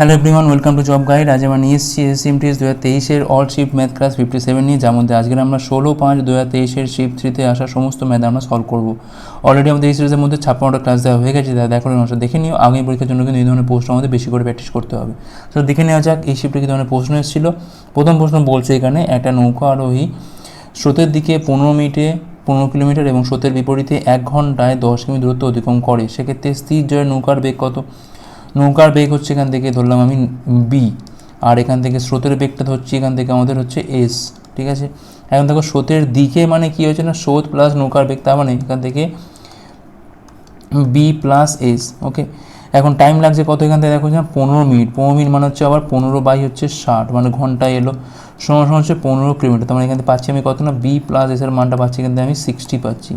Hello everyone welcome to job guide আজ আমরা নিয়ে এসেছি এসএমটিএস দু হাজার তেইশের all shift math class fifty seven নিয়ে, যার মধ্যে আজকে আমরা ষোলো পাঁচ দু হাজার তেইশের শিফট থ্রিতে আসা সমস্ত ম্যাথ আমরা সলভ করব। অলরেডি আমাদের এই সিরিজের মধ্যে ছাপ্পান্নটা ক্লাস দেওয়া হয়ে গেছে দেখো নষ্ট দেখে নিও। আগামী পরীক্ষার জন্য কিন্তু এই ধরনের প্রশ্ন আমাদের বেশি করে প্র্যাকটিস করতে হবে। তো দেখে নেওয়া যাক এই শিফটে কী ধরনের প্রশ্ন এসেছিল। প্রথম প্রশ্ন বলছে এখানে, একটা নৌকা আরোহী স্রোতের দিকে পনেরো মিনিটে পনেরো কিলোমিটার এবং স্রোতের বিপরীতে এক ঘন্টায় দশ কিমি দূরত্ব অতিক্রম করে। সেক্ষেত্রে স্থির জয়ের নৌকার বেগ কত? নৌকার বেগ হচ্ছে এখান থেকে ধরলাম আমি বি আর এখান থেকে স্রোতের বেগটা ধরছি এখান থেকে আমাদের হচ্ছে এস ঠিক আছে? এখন দেখো স্রোতের দিকে মানে কি হয়েছে না? স্রোত প্লাস নৌকার বেগ, তার মানে এখান থেকে বি প্লাস এস ওকে এখন টাইম লাগছে কত এখান থেকে? দেখো পনেরো মিনিট পনেরো মিনিট মানে হচ্ছে আবার পনেরো বাই হচ্ছে ষাট মানে ঘন্টায় এলো। সময় সময় হচ্ছে পনেরো কিলোমিটার। তার মানে এখান পাচ্ছি আমি কত না? বি প্লাস এসের মানটা পাচ্ছি থেকে আমি সিক্সটি পাচ্ছি।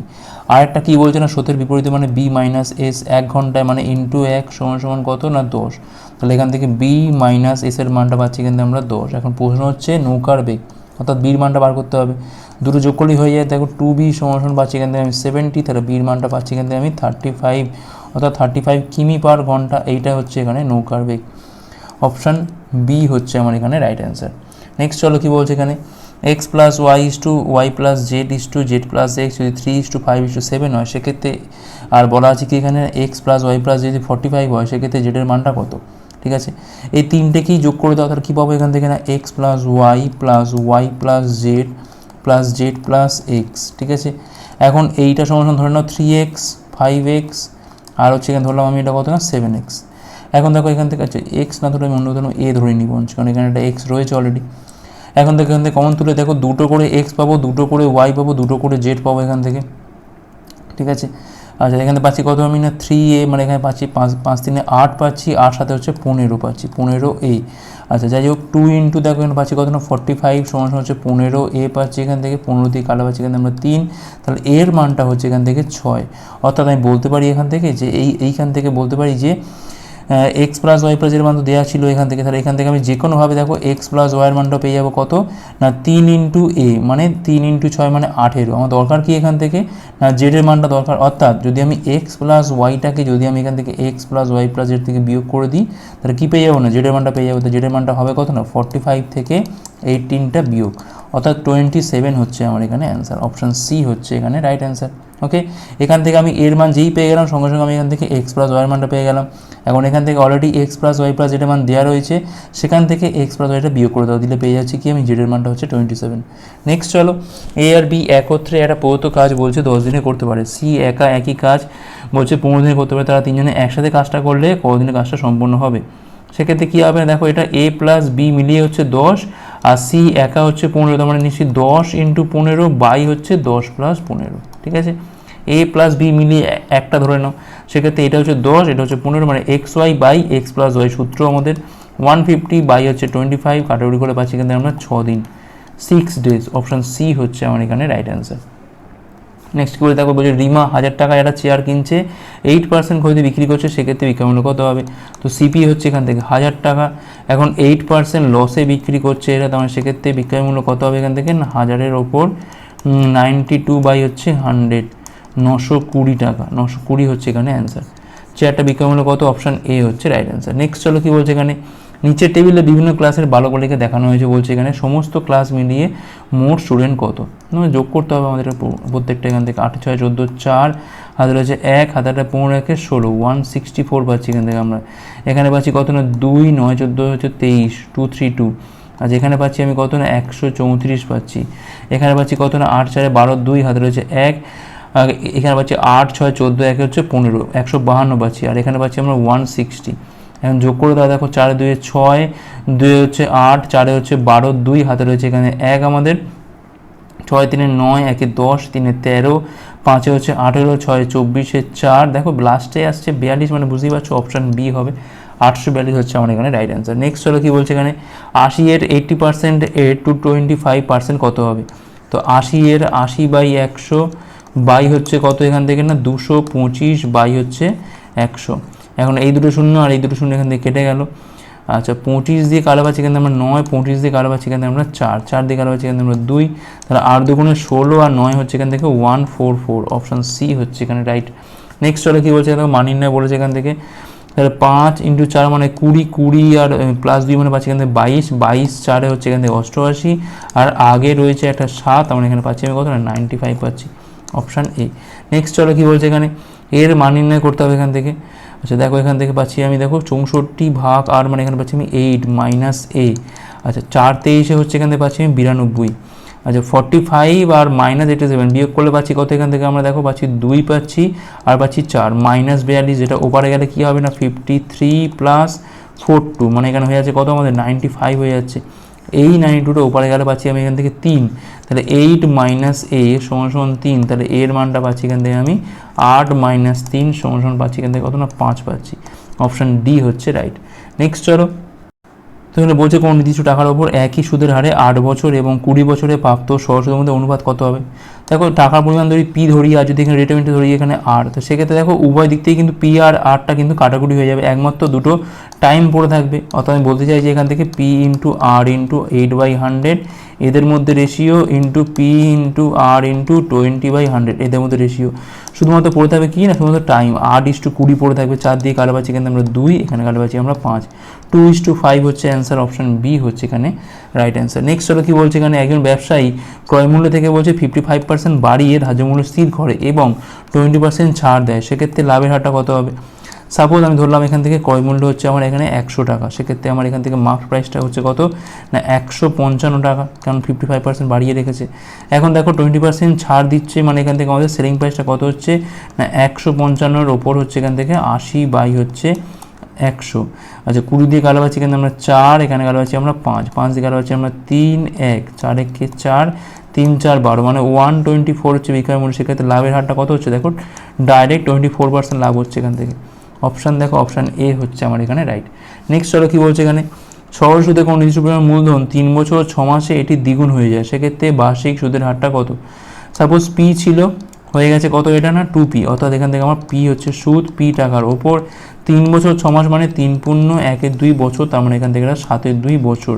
আরেকটা কী বলছে না? স্রোতের বিপরীতে মানে বি মাইনাস এস এক ঘন্টায় মানে ইন্টু এক সমান সমান কত না? দশ। তাহলে এখান থেকে বি মাইনাস এসের মানটা পাচ্ছি কিন্তু আমরা দশ। এখন প্রশ্ন হচ্ছে নৌকার বেগ, অর্থাৎ বির মানটা বার করতে হবে। দুটো যোগ করলেই হয়ে যায়, দেখো টু বি সমান সমান পাচ্ছি থেকে আমি সেভেন্টি তাহলে বির মানটা পাচ্ছি থেকে আমি থার্টি ফাইভ অর্থাৎ থার্টি ফাইভ কিমি পার ঘণ্টা, এইটা হচ্ছে এখানে নৌকার বেগ। অপশান বি হচ্ছে আমার এখানে রাইট অ্যান্সার নেক্সট চলো কী বলছে এখানে? X plus Y is to Y plus Z is to Z plus X যদি three is to five is to seven হয়, সেক্ষেত্রে আর বলা আছে কি এখানে? এক্স প্লাস ওয়াই প্লাস যদি ফর্টি ফাইভ হয়, সেক্ষেত্রে জেডের মানটা কত? ঠিক আছে? এই তিনটেকেই যোগ করে দাও, তাহলে কী পাবো এখান থেকে না? X plus Y plus Y plus Z plus Z plus X ঠিক আছে? এখন এইটা সমান ধরে নাও থ্রি এক্স ফাইভ এক্স আর হচ্ছে এখানে ধরলাম আমি এটা কত না? সেভেন এক্স এখন দেখো এখান থেকে আচ্ছা এক্স না ধরে আমি অন্য ধরুন এ ধরে নিব, কারণ এখানে একটা এক্স রয়েছে অলরেডি এখন থেকে এখান থেকে কমন তুলে দেখো, দুটো করে এক্স পাবো, দুটো করে ওয়াই পাবো, দুটো করে জেড পাবো এখান থেকে। ঠিক আছে? আচ্ছা এখানে পাচ্ছি কত আমি না? থ্রি এ মানে এখানে পাচ্ছি পাঁচ পাঁচ তিনে আট পাচ্ছি, আর সাথে হচ্ছে পনেরো পাচ্ছি, পনেরো এ আচ্ছা যাই হোক টু ইন্টু দেখো এখানে পাচ্ছি কত না? ফর্টি ফাইভ সমান হচ্ছে পনেরো এ পাচ্ছি এখান থেকে, পনেরো দিয়ে কালো পাচ্ছি এখান আমরা তিন। তাহলে এর মানটা হচ্ছে এখান থেকে ছয়। অর্থাৎ আমি বলতে পারি এখান থেকে যে, এই, এইখান থেকে বলতে পারি যে এক্স প্লাস ওয়াই প্লাস এর মান তো দেওয়া ছিল এখান থেকে, তাহলে এখান থেকে আমি যে কোনোভাবে দেখো এক্স প্লাস ওয়াইয়ের মানটা পেয়ে যাব কত? না, তিন ইন্টু এ মানে তিন ইন্টু ছয় মানে আঠেরো। আমার দরকার কি এখান থেকে? না জেডের মানটা দরকার। অর্থাৎ যদি আমি এক্স প্লাস ওয়াইটাকে যদি আমি এখান থেকে X plus Y plus Z থেকে বিয়োগ করে দিই, তাহলে কী পেয়ে যাব না? জেডের মানটা পেয়ে যাব। তো জেডের মানটা হবে কত না? ফর্টি ফাইভ থেকে এইটিনটা বিয়োগ। অর্থাৎ টোয়েন্টি সেভেন হচ্ছে আমার এখানে অ্যান্সার অপশান সি হচ্ছে এখানে রাইট অ্যান্সার ওকে এখান থেকে আমি এর মান যেই পেয়ে গেলাম, সঙ্গে সঙ্গে আমি এখান থেকে এক্স প্লাস ওয়াইয়ের মানটা পেয়ে গেলাম। এখন এখান থেকে already X plus Y plus যেটা মান দেওয়া রয়েছে, সেখান থেকে এক্স প্লাস ওয়াইটা বিয়োগ করে দাও, দিলে পেয়ে যাচ্ছি কি আমি জেডের মানটা হচ্ছে টোয়েন্টি সেভেন নেক্সট চলো এ আর বি একত্রে একটা প্রদত্ত কাজ বলছে, দশ দিনে করতে পারে। সি একা একই কাজ বলছে, পনেরো দিনে করতে পারে, তারা তিনজনে একসাথে কাজটা করলে কতদিনে কাজটা সম্পূর্ণ হবে? সেক্ষেত্রে কী হবে? দেখো এটা এ প্লাস বি মিলিয়ে হচ্ছে দশ আর সি একা হচ্ছে পনেরো, তার মানে নিশ্চয়ই দশ ইন্টু পনেরো বাই হচ্ছে দশ প্লাস পনেরো, ঠিক আছে? এ প্লাস বি মিলিয়ে একটা ধরে নাও। সেক্ষেত্রে এটা হচ্ছে দশ, এটা হচ্ছে পনেরো মানে x y by x plus y সূত্র আমাদের। ওয়ান ফিফটি বাই হচ্ছে টোয়েন্টি ফাইভ কাটাকুটি করে পাচ্ছি কিন্তু আমরা ছ দিন। সিক্স ডেজ অপশান সি হচ্ছে আমার এখানে রাইট অ্যান্সার নেক্সট করে দেখো বলছে রিমা হাজার টাকা একটা চেয়ার কিনছে এইট পার্সেন্ট খরিদে বিক্রি করছে, সেক্ষেত্রে বিক্রমূল্য কত হবে? তো সিপি হচ্ছে এখান থেকে হাজার টাকা। এখন এইট পার্সেন্ট লসে বিক্রি করছে এরা, তার মানে সেক্ষেত্রে বিক্রয় মূল্য কত হবে এখান থেকে? না, হাজারের ওপর নাইনটি টু বাই হচ্ছে হান্ড্রেড নশো কুড়ি টাকা, নশো কুড়ি হচ্ছে এখানে অ্যান্সার চেয়ারটা বিক্রয় মূল্য কত? অপশান এ হচ্ছে রাইট অ্যান্সার নেক্সট চলো কী বলছে এখানে? নিচের টেবিলে বিভিন্ন ক্লাসের বালকগুলিকে দেখানো হয়েছে, বলছে এখানে সমস্ত ক্লাস মিলিয়ে মোট স্টুডেন্ট কত? যোগ করতে হবে আমাদের প্রত্যেকটা এখান থেকে। আট, ছয়, চোদ্দ, চার, হাতে রয়েছে এক হাতাটা পনেরো, একে ষোলো ওয়ান সিক্সটি ফোর পাচ্ছি এখান থেকে আমরা। এখানে পাচ্ছি কত না? দুই, নয়, চোদ্দ, হচ্ছে তেইশ টু থ্রি টু আর যেখানে পাচ্ছি আমি কত না? একশো চৌত্রিশ পাচ্ছি। এখানে পাচ্ছি কত না? আট, চারে বারো, দুই, হাতে রয়েছে এক। এখানে পাচ্ছি আট, ছয়, চোদ্দ, একে হচ্ছে পনেরো, একশো বাহান্ন পাচ্ছি। আর এখানে পাচ্ছি আমরা ওয়ান সিক্সটি এখন যোগ করে দাও, দেখো চারে দুয়ে ছয়, দুয়ে হচ্ছে আট, চারে হচ্ছে বারো, দুই, হাতে রয়েছে এখানে এক আমাদের। ছয়, তিনে নয়, একে দশ, তিনে তেরো, পাঁচে হচ্ছে আঠেরো, ছয়, চব্বিশে চার। দেখো লাস্টে আসছে বিয়াল্লিশ মানে বুঝতেই পারছ অপশান বি হবে। আটশো বিয়াল্লিশ হচ্ছে আমার এখানে রাইট অ্যান্সার নেক্সট চলো কী বলছে এখানে? আশি এর এইট্টি পার্সেন্ট এর টু টোয়েন্টি ফাইভ পার্সেন্ট কত হবে? তো আশি এর আশি বাই একশো, বাই হচ্ছে কত এখান থেকে না? দুশো পঁচিশ বাই হচ্ছে একশো। এখন এই দুটো শূন্য আর এই দুটো শূন্য এখান থেকে কেটে গেল। আচ্ছা পঁচিশ দিয়ে কালো পাচ্ছি এখানে আমরা নয়, পঁচিশ দিয়ে কালো পাচ্ছি এখানে আমরা চার চার দিয়ে কালো পাচ্ছি এখানে আমরা দুই, তাহলে আর দুগুণে ষোলো আর নয় হচ্ছে এখান থেকে one four four, option C হচ্ছে এখানে রাইট নেক্সট চলে কী বলছে মানির নয় বলেছে এখান থেকে। তাহলে পাঁচ ইন্টু চার মানে কুড়ি কুড়ি আর প্লাস দুই মানে পাচ্ছি এখান থেকে বাইশ বাইশ চারে হচ্ছে এখান থেকে অষ্টআশি, আর আগে রয়েছে একটা সাত আমরা এখানে পাচ্ছি আমি কত? না নাইনটি ফাইভ পাচ্ছি, অপশান এ নেক্সট চলো কী বলছে এখানে, এর মান নির্ণয় করতে হবে এখান থেকে। আচ্ছা দেখো এখান থেকে পাচ্ছি আমি, দেখো চৌষট্টি ভাগ আর মানে এখানে পাচ্ছি আমি এইট মাইনাস এ আচ্ছা চার তেইশে হচ্ছে এখান থেকে পাচ্ছি আমি বিরানব্বই। আচ্ছা ফর্টি ফাইভ আর মাইনাস এইটি সেভেন বিয়োগ করলে পাচ্ছি কত এখান থেকে আমরা, দেখো পাচ্ছি দুই পাচ্ছি আর পাচ্ছি চার। মাইনাস বিয়াল্লিশ, যেটা ওপারে গেলে কী হবে না? Fifty three plus four two মানে এখানে হয়ে যাচ্ছে কত আমাদের? নাইনটি ফাইভ হয়ে যাচ্ছে। এই নাইনটি টুটা ওপারে গেলে পাচ্ছি আমি এখান থেকে তিন। তাহলে এইট মাইনাস এ সমান সমান তিন, তাহলে এর মানটা পাচ্ছি এখান থেকে আমি আট মাইনাস তিন সমান সমান পাচ্ছি এখান থেকে কত না, পাঁচ পাচ্ছি। অপশান ডি হচ্ছে রাইট নেক্সট চলো। তো বলছে কোনো নির্দিষ্ট টাকার ওপর একই সুদের হারে আট বছর এবং কুড়ি বছরে প্রাপ্ত সহসুদের মধ্যে অনুপাত কত হবে? দেখো, টাকার পরিমাণ ধরি পি ধরি আর যদি এখানে রেটেমেন্টে ধরি এখানে আর তো সেক্ষেত্রে দেখো উভয় দিক থেকে কিন্তু পি আর আরটা কিন্তু কাটাকুটি হয়ে যাবে। একমাত্র দুটো টাইম পড়ে থাকবে। অর্থাৎ আমি বলতে চাই যে এখান থেকে P into R into eight by hundred এদের মধ্যে ratio into P into R into twenty by hundred এদের মধ্যে রেশিও শুধুমাত্র পড়ে থাকবে কি না শুধুমাত্র টাইম আট ইস টু কুড়ি পড়ে থাকবে, চার দিয়ে পাচ্ছি এখানে আমরা দুই, এখানে পাচ্ছি আমরা পাঁচ। টু ইস টু ফাইভ হচ্ছে অ্যান্সার অপশন বি হচ্ছে এখানে রাইট অ্যান্সার নেক্সট হলো কী বলছে এখানে? একজন ব্যবসায়ী ক্রয়মূল্য থেকে বলছে ফিফটি ফাইভ পার্সেন্ট বাড়িয়ে ধার্য মূল্য স্থির করে এবং টোয়েন্টি পার্সেন্ট ছাড় দেয়। সেক্ষেত্রে লাভের হারটা কত হবে? সাপোজ আমি ধরলাম এখান থেকে ক্রয় মূল্য হচ্ছে আমার এখানে একশো টাকা, সেক্ষেত্রে আমার এখান থেকে মার্ক প্রাইসটা হচ্ছে কত? না, একশো পঞ্চান্ন টাকা, কারণ ফিফটি ফাইভ পার্সেন্ট বাড়িয়ে রেখেছে। এখন দেখো টোয়েন্টি পার্সেন্ট ছাড় দিচ্ছে মানে এখান থেকে আমাদের সেলিং প্রাইসটা কত হচ্ছে? না, একশো পঞ্চান্নর ওপর হচ্ছে এখান থেকে আশি বাই হচ্ছে একশো। আচ্ছা কুড়ি দিয়ে কালো পাচ্ছি এখানে আমরা চার, এখানে কালো পাচ্ছি আমরা পাঁচ পাঁচ দিয়ে কালো পাচ্ছি আমরা তিন, এক, চার, একে চার, তিন, চার, বারো মানে ওয়ান টোয়েন্টি ফোর হচ্ছে বিক্রয় মূল্য, সেক্ষেত্রে লাভের হারটা কত হচ্ছে? দেখো ডাইরেক্ট টোয়েন্টি ফোর পার্সেন্ট লাভ হচ্ছে এখান থেকে। অপশান দেখো অপশান এ হচ্ছে আমার এখানে রাইট নেক্সট চলো কী বলছে এখানে? সরল সুদে কোনো নির্দিষ্ট পরিমাণ মূলধন তিন বছর ছ মাসে এটি দ্বিগুণ হয়ে যায়। সেক্ষেত্রে বার্ষিক সুদের হারটা কত? সাপোজ পি ছিল, হয়ে গেছে কত এটা না? টু পি অর্থাৎ এখান থেকে আমার পি হচ্ছে সুদ পি টাকার ওপর তিন বছর ছ মাস মানে তিন পূর্ণ একের দুই বছর, তার মানে এখান থেকে এটা সাতের দুই বছর।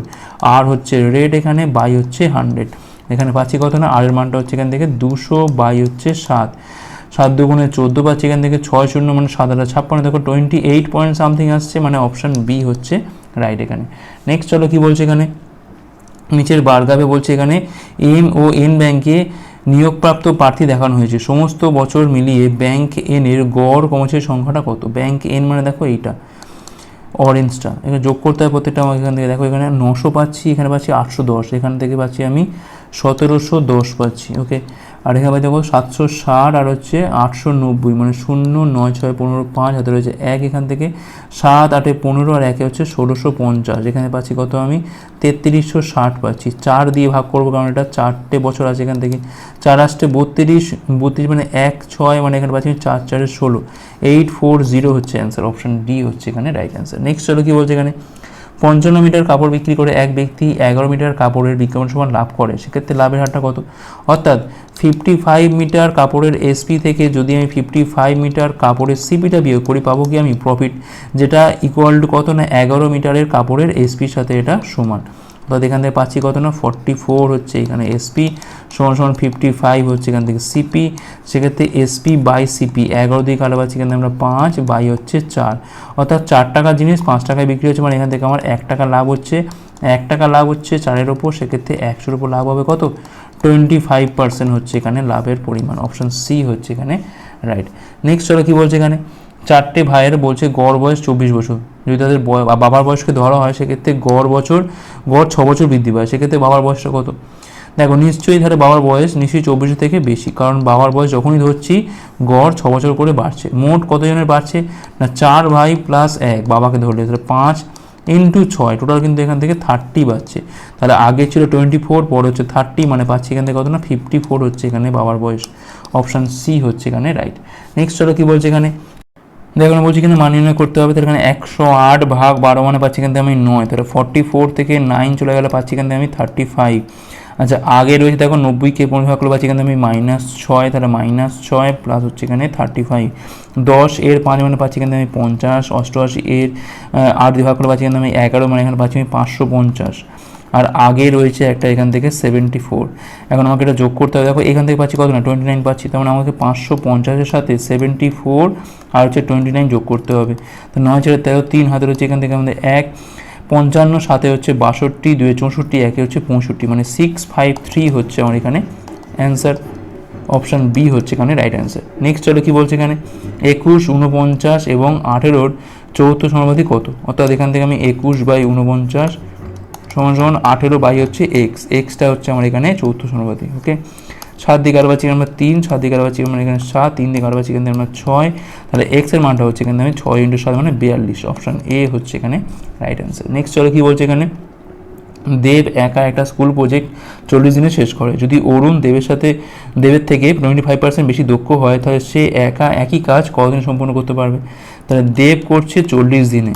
আর হচ্ছে রেট এখানে বাই হচ্ছে হান্ড্রেড এখানে পাচ্ছি কত না? আরের মানটা হচ্ছে এখান থেকে দুশো বাই হচ্ছে সাত। সাত দুগুণে চোদ্দ পাচ্ছি এখান থেকে ছয় শূন্য মানে সাত হাজার ছাপ্পান্ন। দেখো টোয়েন্টি এইট পয়েন্ট সামথিং আসছে মানে অপশান বি হচ্ছে রাইট এখানে। নেক্সট চলো কি বলছে এখানে? নিচের বারগাবে বলছে এখানে এম ও এন ব্যাংকে নিয়োগপ্রাপ্ত প্রার্থী দেখানো হয়েছে। সমস্ত বছর মিলিয়ে ব্যাংক এন এর গড় কর্মচারীর সংখ্যাটা কত? ব্যাংক এন মানে দেখো এইটা অরেঞ্জটা এখানে যোগ করতে হবে প্রত্যেকটা আমাকে এখান থেকে। দেখো এখানে নশো পাচ্ছি, এখানে পাচ্ছি আটশো দশ, এখান থেকে পাচ্ছি আমি সতেরোশো দশ পাচ্ছি ওকে আর এখানে দেখো সাতশো ষাট আর হচ্ছে আটশো নব্বই মানে শূন্য নয় ছয় পনেরো পাঁচ, হাতে রয়েছে এক এখান থেকে। সাত আটে পনেরো আর একে হচ্ছে ষোলোশো পঞ্চাশ, এখানে পাচ্ছি কত আমি? তেত্রিশশো ষাট পাচ্ছি। চার দিয়ে ভাগ করব কারণ এটা চারটে বছর আছে এখান থেকে। চার আসতে বত্রিশ বত্রিশ মানে এক, ছয় মানে এখানে পাচ্ছি চার, চারে ষোলো। এইট, ফোর, জিরো হচ্ছে অ্যান্সার অপশান ডি হচ্ছে এখানে রাইট অ্যান্সার নেক্সট চলো কী বলছে এখানে? পঞ্চান্ন মিটার কাপড় বিক্রি করে এক ব্যক্তি এগারো মিটার কাপড়ের বিজ্ঞাপন সমান লাভ করে। সেক্ষেত্রে লাভের হারটা কত? অর্থাৎ ফিফটি ফাইভ মিটার কাপড়ের এসপি থেকে যদি আমি ফিফটি ফাইভ মিটার কাপড়ের সিপিটা বিয়োগ করি, পাবো কি আমি প্রফিট যেটা ইকুয়াল টু কত না, এগারো মিটারের কাপড়ের এসপির সাথে এটা সমান। অর্থাৎ এখান থেকে পাচ্ছি কত না? ফর্টি ফোর হচ্ছে এখানে এসপি সমান সমান ফিফটি ফাইভ হচ্ছে এখান থেকে সিপি সেক্ষেত্রে এসপি বাই সিপি এগারো দিয়ে কালো পাচ্ছি এখান থেকে আমরা পাঁচ বাই হচ্ছে চার। অর্থাৎ চার টাকার জিনিস, পাঁচ টাকায় বিক্রি হচ্ছে মানে এখান থেকে আমার এক টাকা লাভ হচ্ছে। এক টাকা লাভ হচ্ছে চারের ওপর, সেক্ষেত্রে একশোর ওপর লাভ হবে কত? টোয়েন্টি ফাইভ পার্সেন্ট হচ্ছে এখানে লাভের পরিমাণ। অপশন সি হচ্ছে এখানে রাইট নেক্সট চলো কী বলছে এখানে? চারটে ভাইয়ের বলছে গড় বয়স চব্বিশ বছর। যদি তাদের বাবার বয়সকে ধরা হয়, সেক্ষেত্রে গড় বছর, গড় ছ বছর বৃদ্ধি পায়। সেক্ষেত্রে বাবার বয়সটা কত? দেখো, নিশ্চয়ই তাহলে বাবার বয়স নিশ্চয়ই চব্বিশ থেকে বেশি, কারণ বাবার বয়স যখনই ধরছি, গড় ছ বছর করে বাড়ছে। মোট কতজনের বাড়ছে? না, চার ভাই প্লাস এক বাবাকে ধরলে, তাহলে পাঁচ ইন্টু ছয় টোটাল কিন্তু এখান থেকে থার্টি বাড়ছে। তাহলে আগে ছিল টোয়েন্টি ফোর পরে হচ্ছে থার্টি মানে পাচ্ছি এখান থেকে কত না? ফিফটি ফোর হচ্ছে এখানে বাবার বয়স। অপশান সি হচ্ছে এখানে রাইট নেক্সট চলো কী বলছে এখানে? দেখুন বলছি এখানে মান নির্ণয় করতে হবে তাহলে এখানে একশো আট ভাগ বারো মানে পাচ্ছি থেকে আমি নয়, তাহলে ফর্টি ফোর থেকে নাইন চলে গেলে পাচ্ছি থেকে আমি থার্টি ফাইভ আচ্ছা আগে রয়েছে দেখো নব্বইকে পনেরো ভাগ করলে পাচ্ছি থেকে আমি মাইনাস ছয়, তাহলে মাইনাস ছয় প্লাস হচ্ছে এখানে থার্টি ফাইভ দশ এর পাঁচ মানে পাচ্ছি থেকে আমি পঞ্চাশ, অষ্টআশি এর আট দিয়ে ভাগ করলে পাচ্ছি থেকে আমি এগারো মানে এখানে পাচ্ছি আমি পাঁচশো পঞ্চাশ। আর আগে রয়েছে একটা এখান থেকে সেভেন্টি ফোর এখন আমাকে এটা যোগ করতে হবে। দেখো, এখান থেকে পাচ্ছি কত না? টোয়েন্টি নাইন পাচ্ছি, তার মানে আমাকে পাঁচশো পঞ্চাশের সাথে সেভেন্টি ফোর আর হচ্ছে টোয়েন্টি নাইন যোগ করতে হবে। তো নয় চারে তেরো, তিন হাতে রয়েছে এখান থেকে আমাদের এক, পঞ্চান্ন সাথে হচ্ছে বাষট্টি, দুয়ে চৌষট্টি, একে হচ্ছে পঁয়ষট্টি। মানে সিক্স ফাইভ থ্রি হচ্ছে আমার এখানে অ্যান্সার অপশান বি হচ্ছে এখানে রাইট অ্যান্সার নেক্সট চলো কী বলছে এখানে? একুশ ঊনপঞ্চাশ এবং আঠেরোর চৌথ সমানুপাতি কত? অর্থাৎ এখান থেকে আমি একুশ বাই উনপঞ্চাশ সমান সমান আঠেরো বাই হচ্ছে এক্স এক্সটা হচ্ছে আমার এখানে চৌথ সমানুপাতি ওকে সাত দিকে আরও পাচ্ছি আমরা তিন, সাত দিকে আরও পাচ্ছি আমরা এখানে সাত, তিন দিকে আরও পাচ্ছি এখানে আমরা ছয়, তাহলে এক্সের মানটা হচ্ছে এখানে আমি ছয় ইন্টু সাত মানে বিয়াল্লিশ অপশান এ হচ্ছে এখানে রাইট অ্যান্সার নেক্সট চলো কী বলছে এখানে? দেব একা একটা স্কুল প্রজেক্ট চল্লিশ দিনে শেষ করে। যদি অরুণ দেবের সাথে, দেবের থেকে টোয়েন্টি ফাইভ পার্সেন্ট বেশি দক্ষ হয়, তাহলে সে একা একই কাজ কতদিন সম্পন্ন করতে পারবে? তাহলে দেব করছে চল্লিশ দিনে।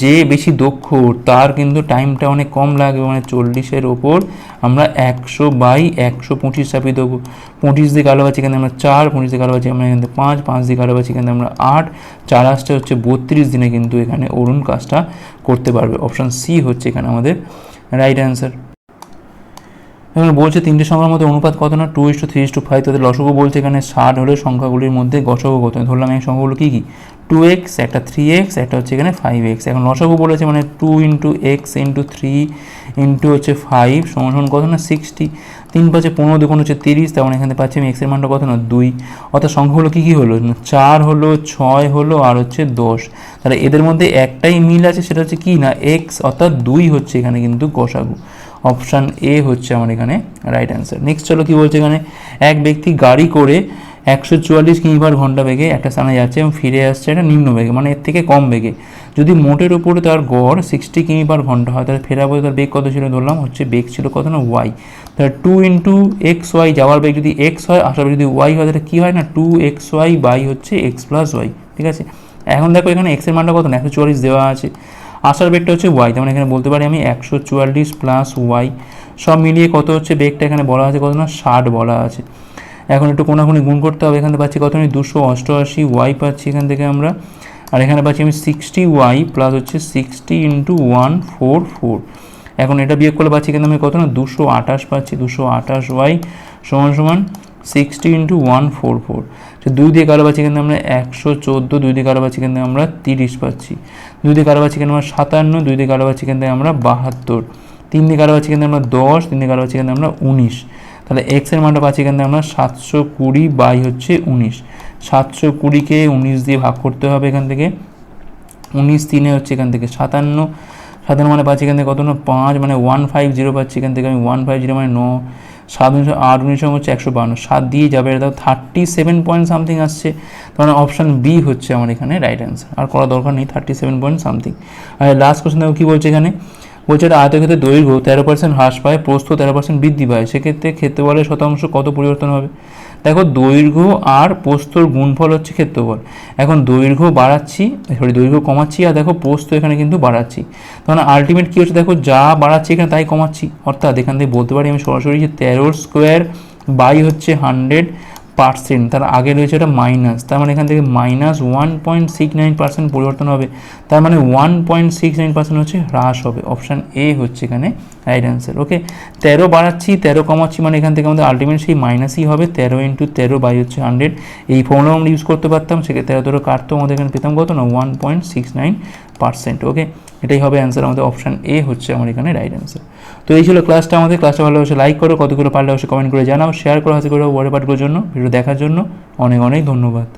যে বেশি দক্ষ, তার কিন্তু টাইমটা অনেক কম লাগবে মানে চল্লিশের ওপর আমরা একশো বাই একশো পঁচিশ চাপিয়ে দেবো পঁচিশ দিকে আলো পাচ্ছি এখানে আমরা চার, পঁচিশ দিকে আলো পাচ্ছি আমরা এখানে পাঁচ পাঁচ দিকে আলো পাচ্ছি এখানে আমরা আট, চার আসতে হচ্ছে বত্রিশ দিনে কিন্তু এখানে অরুণ কাজটা করতে পারবে। অপশান সি হচ্ছে এখানে আমাদের রাইট অ্যান্সার এবার বলছে তিনটে সংখ্যার মধ্যে অনুপাত কত না? Two is to three is to five তাদের লসগু বলছে এখানে ষাট হলে সংখ্যাগুলির মধ্যে গসগু কত ধরলাম এই সংখ্যাগুলো কী কী? টু এক্স একটা থ্রি এক্স একটা হচ্ছে এখানে ফাইভ এক্স এখন লসগু বলেছে মানে two into x into three into হচ্ছে ফাইভ সমান কত না? সিক্সটি তিন পাঁচে পনেরো, দুগুণ হচ্ছে তিরিশ তেমন এখানে পাচ্ছি আমি এক্সের মানটা কত না? দুই। অর্থাৎ সংখ্যাগুলো কী কী হলো? চার হলো, ছয় হলো, আর হচ্ছে দশ। তাহলে এদের মধ্যে একটাই মিল আছে, সেটা হচ্ছে কি না? এক্স অর্থাৎ দুই হচ্ছে এখানে কিন্তু গসাগু। অপশান এ হচ্ছে আমার এখানে রাইট অ্যান্সার নেক্সট চলো কী বলছে এখানে? এক ব্যক্তি গাড়ি করে একশো চুয়াল্লিশ কিমি পার ঘণ্টা বেগে একটা স্থানে যাচ্ছে এবং ফিরে আসছে একটা নিম্ন বেগে মানে এর থেকে কম বেগে। যদি মোটের উপরে তার গড় সিক্সটি কিমি পার ঘণ্টা হয়, তাহলে ফেরা বলে তার বেগ কত ছিল ধরলাম, হচ্ছে বেগ ছিল কত না ওয়াই তাহলে টু ইন্টু এক্স ওয়াই যাওয়ার বেগ যদি এক্স হয়, আসার যদি ওয়াই হয়, তাহলে কী হয় না? টু এক্স ওয়াই বাই হচ্ছে এক্স প্লাস ওয়াই ঠিক আছে? এখন দেখো এখানে এক্সের মানটা কত না? একশো চুয়াল্লিশ দেওয়া আছে। আসার বেগটা হচ্ছে ওয়াই তেমন এখানে বলতে পারি আমি একশো চুয়াল্লিশ প্লাস ওয়াই সব মিলিয়ে কত হচ্ছে? বেগটা এখানে বলা আছে কত না? ষাট বলা আছে। এখন একটু কোনাকুনি গুণ করতে হবে। এখানে পাচ্ছি কত? আমি দুশো অষ্টআশি ওয়াই পাচ্ছি এখান থেকে আমরা। আর এখানে পাচ্ছি আমি সিক্সটি ওয়াই প্লাস হচ্ছে sixty into one four four এখন এটা বিয়োগ করলে পাচ্ছি কিন্তু আমি কত না? দুশো আঠাশ পাচ্ছি, দুশো আঠাশ ওয়াই সমান সমান sixty into one four four দুই দিয়ে কারও পাচ্ছি কিন্তু আমরা একশো চোদ্দ, দুই দিয়ে কারও পাচ্ছি কিন্তু আমরা তিরিশ পাচ্ছি। দুই দিয়ে কারও পাচ্ছি কিন্তু আমরা সাতান্ন, দুই দিয়ে কারও পাচ্ছি কিন্তু আমরা বাহাত্তর। তিন দিয়ে কারও পাচ্ছি কিন্তু আমরা দশ, তিন দিয়ে কারও পাচ্ছি কিন্তু আমরা উনিশ। তাহলে এক্সের মানটা পাচ্ছি কিন্তু আমরা সাতশো কুড়ি বাই হচ্ছে উনিশ। সাতশো কুড়িকে উনিশ দিয়ে ভাগ করতে হবে এখান থেকে। উনিশ তিনে হচ্ছে এখান থেকে সাতান্ন। সাতান্ন মানে পাচ্ছি এখান থেকে কত? না, পাঁচ মানে ওয়ান ফাইভ জিরো পাচ্ছি এখান থেকে আমি। ওয়ান ফাইভ জিরো মানে ন। সাত উনিশশো আট উনিশশো হচ্ছে একশো বান্ন। সাত দিয়ে যাবে এটা থার্টি সেভেন পয়েন্ট সামথিং আসছে। তার মানে অপশান বি হচ্ছে আমার এখানে রাইট অ্যান্সার আর করা দরকার নেই থার্টি সেভেন পয়েন্ট সামথিং আর লাস্ট কোশ্চেন দেখো কী বলছে এখানে? বলছে এটা আয়তক্ষেত্রে দৈর্ঘ্য তেরো পার্সেন্ট হ্রাস পায়, প্রস্থ তেরো পার্সেন্ট বৃদ্ধি পায়। সেক্ষেত্রে ক্ষেত্রফলের শতাংশ কত পরিবর্তন হবে? দেখো, দৈর্ঘ্য আর পোস্তর গুণফল হচ্ছে ক্ষেত্রফল। এখন দৈর্ঘ্য বাড়াচ্ছি সরি দৈর্ঘ্য কমাচ্ছি, আর দেখো পোস্ত এখানে কিন্তু বাড়াচ্ছি। তখন আলটিমেট কী হচ্ছে? দেখো, যা বাড়াচ্ছি এখানে তাই কমাচ্ছি। অর্থাৎ এখান থেকে বলতে পারি আমি সরাসরি যে তেরোর স্কোয়ার বাই হচ্ছে হান্ড্রেড পার্সেন্ট, তার আগে রয়েছে এটা মাইনাস তার মানে এখান থেকে minus one point six nine percent পরিবর্তন হবে, তার মানে one point six nine percent হচ্ছে হ্রাস হবে অপশান এ হচ্ছে এখানে রাইট অ্যান্সার ওকে তেরো বাড়াচ্ছি, তেরো কমাচ্ছি মানে এখান থেকে আমাদের আলটিমেট সেই মাইনাসই হবে, তেরো ইন্টু তেরো বাই হচ্ছে হান্ড্রেড এই ফর্মুলা আমরা ইউজ করতে পারতাম, সেক্ষেত্রে তেরো তেরো কাটতো, আমাদের এখানে পেতাম কত না one point six nine percent okay এটাই হবে অ্যান্সার আমাদের অপশান এ হচ্ছে আমার এখানে রাইট অ্যান্সার তো এই ছিল ক্লাসটা আমাদের। ক্লাসটা ভালো অবশ্যই লাইক করো, কতগুলো পারলে অবশ্যই কমেন্ট করে জানাও শেয়ার করো হাতে করে বড় পাঠগুলোর জন্য ভিডিও দেখার জন্য। অনেক অনেক ধন্যবাদ।